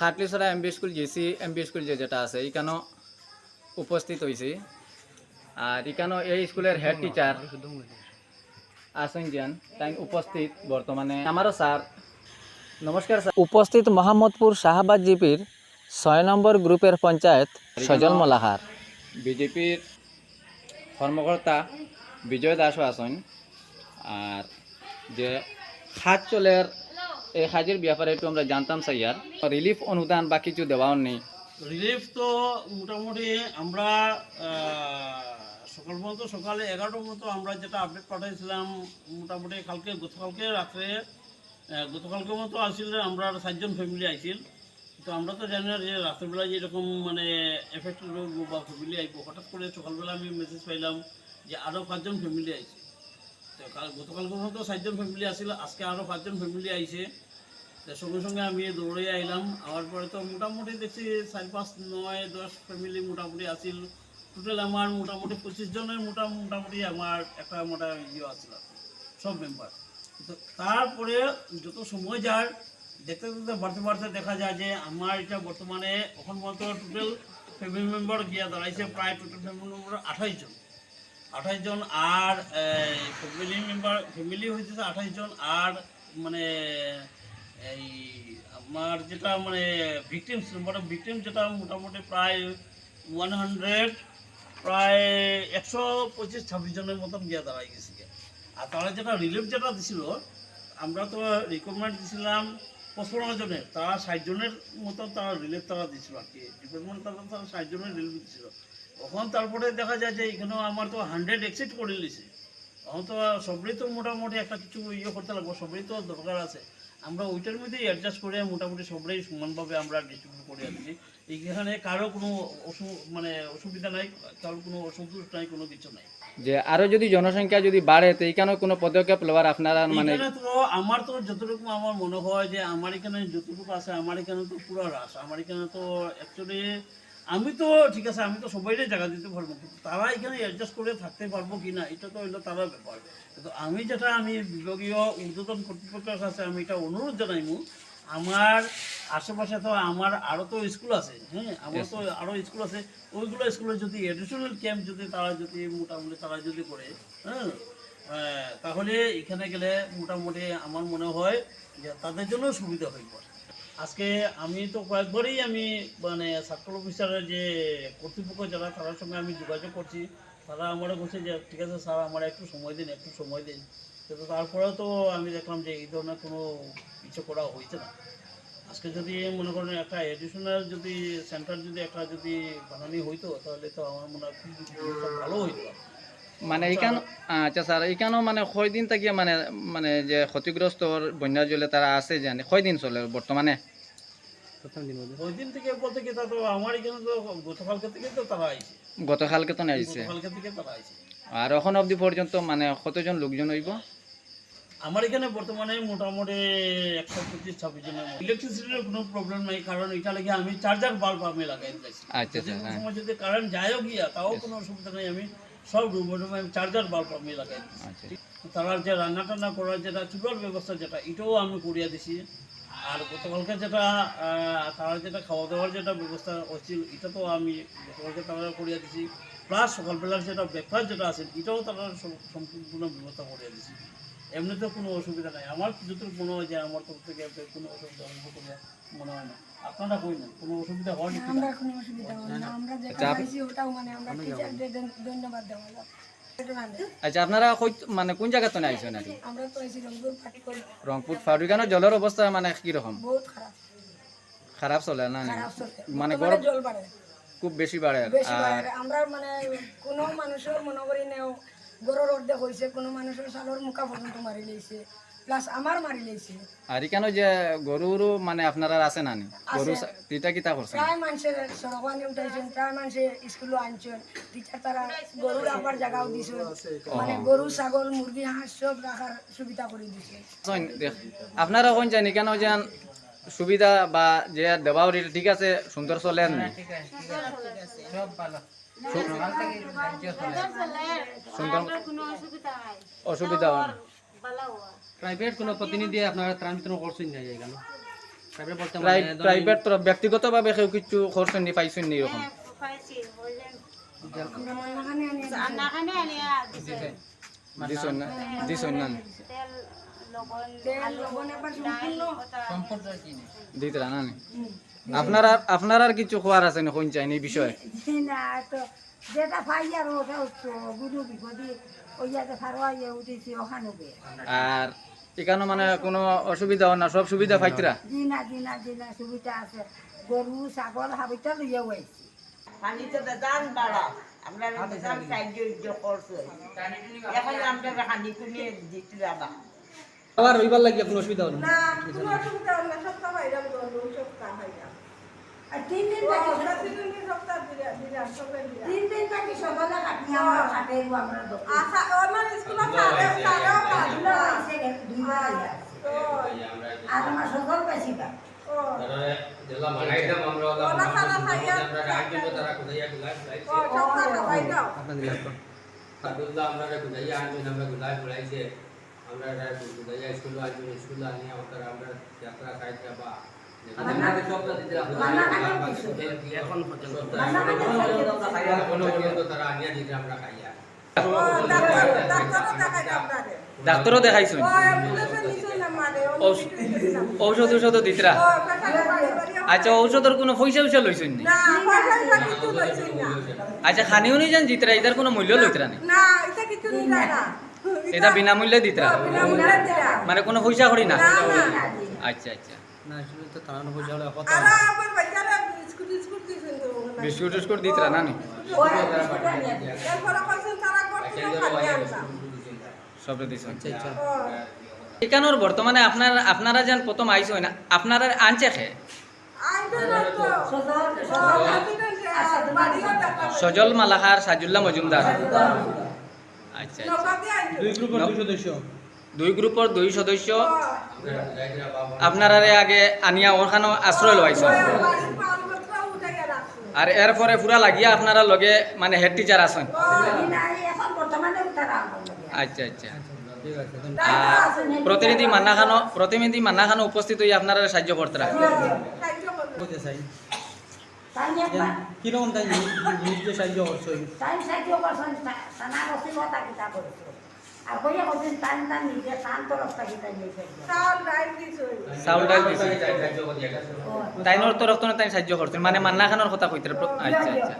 Khatlichhara M B school J C M B school যে যেটা আছে এখানেও উপস্থিত হয়েছি আর এখানেও এই স্কুলের হেড টিচার আসেন যান তাই উপস্থিত বর্তমানে। আমারও স্যার নমস্কার স্যার। উপস্থিত মোহাম্মদপুর শাহবাজ জিপির ছয় নম্বর গ্রুপের পঞ্চায়েত সজল মলাহার। বিজেপির কর্মকর্তা বিজয় দাসও আছেন। আর যে হাত চলের এই হাজির ব্যাপারে একটু আমরা জানতাম, স্যার। রিলিফ অনুদান বা কিছু দেওয়াও নেই। রিলিফ তো মোটামুটি আমরা সকাল পর্যন্ত সকালে এগারোটার মতো আমরা যেটা আপডেট পাঠাইছিলাম, মোটামুটি কালকে, গতকালকে রাত্রে গতকালকে মতো আসছিল আমরা সাতজন ফ্যামিলি আইছিল। তো আমরা তো জানি না যে রাত্রেবেলা যেরকম মানে এফেক্ট বা ফ্যামিলি আইব। হঠাৎ করে সকালবেলা আমি মেসেজ পাইলাম যে আরও পাঁচজন ফ্যামিলি আইছে। গতকালকে মতো সাতজন ফ্যামিলি আসছিল আজকে আরও পাঁচজন ফ্যামিলি আইছে সঙ্গে সঙ্গে আমি দৌড়ে আইলাম আওয়ার পরে তো মোটামুটি দেখছি চার পাঁচ, নয় দশ ফ্যামিলি মোটামুটি আছিল। টোটাল আমার মোটামুটি পঁচিশ জনের মোটা মোটামুটি আমার একটা মোটা ইয়ে আছিল সব মেম্বার তো তারপরে যত সময় যায় দেখতে দেখতে বাড়তে বাড়তে দেখা যায় যে আমার এটা বর্তমানে এখন পর্যন্ত টোটাল ফ্যামিলি মেম্বার গিয়া দাঁড়াইছে প্রায় টোটাল ফ্যামিলি মেম্বার আঠাইশ জন। আঠাইশ জন আর ফ্যামিলি মেম্বার ফ্যামিলি হইতেছে আঠাইশ জন আর মানে এই, আমার যেটা মানে ভিকটিমস মানে ভিকটিম যেটা মোটামুটি প্রায় ওয়ান হান্ড্রেড প্রায় একশো পঁচিশ, ছাব্বিশ জনের মতন গিয়ে দাঁড়াই গেছে। আর তারা যেটা রিলিফ যেটা দিছিল, আমরা তো রিকমেন্ড দিছিলাম পঁচপন্ন জনের, তারা ষাট জনের মতন তারা রিলিফ তারা দিছিল আর কি ডিপার্টমেন্ট তারা তারা ষাট জনের রিলিফ দিছিল তখন তারপরে দেখা যায় যে এখানেও আমার তো হান্ড্রেড এক্সিট করে নিয়েছে এখন তো সবরই তো মোটামুটি একটা কিছু ইয়ে করতে লাগবো সবরই তো দরকার আছে। আমরা ওইটার মধ্যেই অ্যাডজাস্ট করে মোটামুটি সবরাই সমানভাবে আমরা ডিস্ট্রিবিউট করে আছি এইখানে কারও কোনো অসু মানে অসুবিধা নাই কারোর কোনো অসন্তোষ নাই কোনো কিছু নাই। যে আরও যদি জনসংখ্যা যদি বাড়ে তো এখানেও কোনো পদক্ষেপ লওয়ার আপনারা মানে তো আমার তো যতটুকু আমার মনে হয় যে আমার এখানে যতটুকু আছে আমার এখানে তো পুরো রাস আমার এখানে তো অ্যাকচুয়ালি আমি তো ঠিক আছে আমি তো সবাইরে জায়গা দিতে পারব কিন্তু তারা এখানে অ্যাডজাস্ট করে থাকতে পারব কি না এটা তো হইল তারা ব্যাপার। কিন্তু আমি যেটা আমি বিভাগীয় ঊর্ধ্বতন কর্তৃপক্ষের কাছে আমি এটা অনুরোধ জানাইমু আমার আশেপাশে তো আমার আরও তো স্কুল আছে হ্যাঁ আমার তো আরও স্কুল আছে ওইগুলো স্কুলে যদি এডিশনাল ক্যাম্প যদি তারা যদি মোটামুটি তারা যদি করে হ্যাঁ তাহলে এখানে গেলে মোটামুটি আমার মনে হয় যে তাদের জন্য সুবিধা হইব। আজকে আমি তো কয়েকবারই আমি মানে সার্কল অফিসারের যে কর্তৃপক্ষ যারা, তাদের সঙ্গে আমি যোগাযোগ করছি। তারা আমারও বলছে যে, ঠিক আছে স্যার, আমার একটু সময় দিন, একটু সময় দিন। কিন্তু তারপরেও তো আমি দেখলাম যে, এই ধরনের কোনো কিছু করা হয়েছে না। আজকে যদি মনে করেন একটা এডিশনাল যদি সেন্টার যদি একটা যদি বানানি হইতো, তাহলে তো আমার মনে হয় ভালো হইতো। মানে এখানে আচ্ছা স্যার এখানেও মানে কয়দিন থাকিয়ে মানে মানে যে ক্ষতিগ্রস্ত বন্যা জলে তারা আছে জানি কয়দিন চলে বর্তমানে দিন থেকে বলতে কি তো আমার এখানে তো গতকালকে থেকে তো তারা আইছে। গতকালকে তো আইছে? গতকালকে থেকে তারা আইছে। আর এখন অবধি পর্যন্ত মানে কতজন লোকজন হইব? আমার এখানে বর্তমানে মোটামুটি একশো পঁচিশ ছাব্বিশ জনের ইলেকট্রিসিটির কোনো প্রবলেম নাই কারণ এটা লাগে আমি চার্জার বাল্ব আমি লাগাই দিয়েছি। আচ্ছা যদি কোনো হ্যাঁ। যদি কারেন্ট যায়ও গিয়া তাও কোনো অসুবিধা নেই আমি সব রুমে চার্জার বাল্ব আমি লাগাই আচ্ছা। তারা যে রান্না টান্না করার যেটা চুলার ব্যবস্থা যেটা এটাও আমি করিয়া দিছি। আর গতকালকে যেটা তারা যেটা খাওয়া দাওয়ার যেটা ব্যবস্থা হচ্ছিল এটা তো আমি গতকালকে তারা করিয়া দিছি। প্লাস সকালবেলার যেটা ব্রেকফাস্ট যেটা আছে এটাও তারা সম্পূর্ণ ব্যবস্থা করিয়া দিছি। এমনিতে কোনো অসুবিধা নাই। আমার যতটুকু মনে হয় যে আমার তরফ থেকে কোনো অসুবিধা অনুভব করে মনে হয় না। আপনারা কই না কোনো অসুবিধা হয়নি কি না? আমরা কোনো অসুবিধা হয় না আমরা যেটা পাইছি ওটাও মানে আমরা টিচারদের ধন্যবাদ দেওয়া। আচ্ছা আপনারা মানে কোন জায়গাতে আইছেন আর কি? আমরা তো এসে রংপুর পার্টি রংপুর ফাউরিকানো জলের অবস্থা মানে কীরকম? বহুত খারাপ। খারাপ চলে না? মানে গরম জল বাড়ে খুব বেশি বাড়ে। আর আমরা মানে কোনো মানুষের মনে করি নেও গরুর অর্ধেক হয়েছে কোনো মানুষের সালোর মুখা পর্যন্ত মারি লইছে প্লাস আমার মারি লইছে আর এখানে যে গরুরও মানে আপনারা আছে নানি? গরু আছে। তিতা কিতা করছেন প্রায় মানুষের সড়কানি উঠাইছেন প্রায় মানুষের স্কুলে আনছেন টিচার তারা গরু রাখার জায়গাও দিছেন মানে গরু ছাগল মুরগি হাঁস সব রাখার সুবিধা করে দিছে। আপনারা কোন জানি কেন যেন সুবিধা বা যে দেওয়া ঠিক আছে সুন্দর চলেন না সুন্দর অসুবিধা হয় প্রাইভেট কোনো প্রতিনিধি আপনারা ত্রাণ বিতরণ করছেন না এখানে প্রাইভেট তো ব্যক্তিগতভাবে কেউ কিছু করছেন নি পাইছেন নি এরকম? আনি দিছেন না দিছেন না। দিতরা না? নি? আপনারা আপনার আর কিছু খোয়ার আছে না কোন চাইনি এই বিষয়ে? যেটা আর ওটা গুরু বিপদি ওই যাতে সারোয়া উঠেছি ওখানে আর এখানে মানে কোনো অসুবিধা হয় না? সব সুবিধা পাইতরা? দিনা দিনা দিনা সুবিধা আছে। গরু ছাগল হাবিটা লইয়া হয়েছি পানিতে দান বাড়া। আমরা দান সাহায্য করছে। এখন আমরা হানি কুনি দিতে যাবা। আবার রবিবার লাগে কোনো অসুবিধা হলো না? কোনো অসুবিধা হল না সপ্তাহ পাইলাম গরু সপ্তাহ পাইলাম আর তিন দিন বাকি সপ্তাহ তিন দিন বাকি সকালে কাটি আমরা কাটে আমরা আচ্ছা আমার স্কুলে আর আমার সকল বেশি দাম আপনাদের এলাকা ডাক্তারও দেখাইছেন? ঔষধ ঔষধ দিতরা। আচ্ছা ঔষধের কোনো পয়সা পয়সা লইছেন নি। আচ্ছা খানিও নি যান জিতরা এটার কোনো মূল্য লইতরা নি? না এটা কিছু নিলা না। এটা বিনামূল্যে দিতরা? মানে কোনো পয়সা করি না? আচ্ছা আচ্ছা। বিস্কুট বিস্কুট দিছেন টিস্কুট দিতরা না নি? এরপরে কইছেন তারা করতে খালি আনলাম সব দিছেন আচ্ছা আচ্ছা। এখানোর বর্তমানে আপনার আপনারা যেন প্রথম আইসো না আপনারা আনছে খে? সজল মালাহার সাজুল্লাহ মজুমদার। আচ্ছা আচ্ছা। দুই গ্রুপের দুই সদস্য। দুই গ্রুপের দুই সদস্য। আপনারা আগে আনিয়া ওখানে আশ্রয় লইছ আর এরপরে পুরা লাগিয়া আপনারা লগে মানে হেড টিচার আছেন। এখন বর্তমানে তারা আমার লগে। আচ্ছা আচ্ছা। আছে ধন্যবাদ। আর প্রতিনিধি মান্নাখানো প্রতিনিধি মান্নাখানো উপস্থিত হয়ে আপনারা সাহায্য একবার। কীরকম তাই সাহায্য করছ? সাহায্য করছেন সানা করেছে। তাইনোর তরফ তো তাই সাহায্য করতেন। মানে মান্নাখানোর কথা কইতে আচ্ছা আচ্ছা।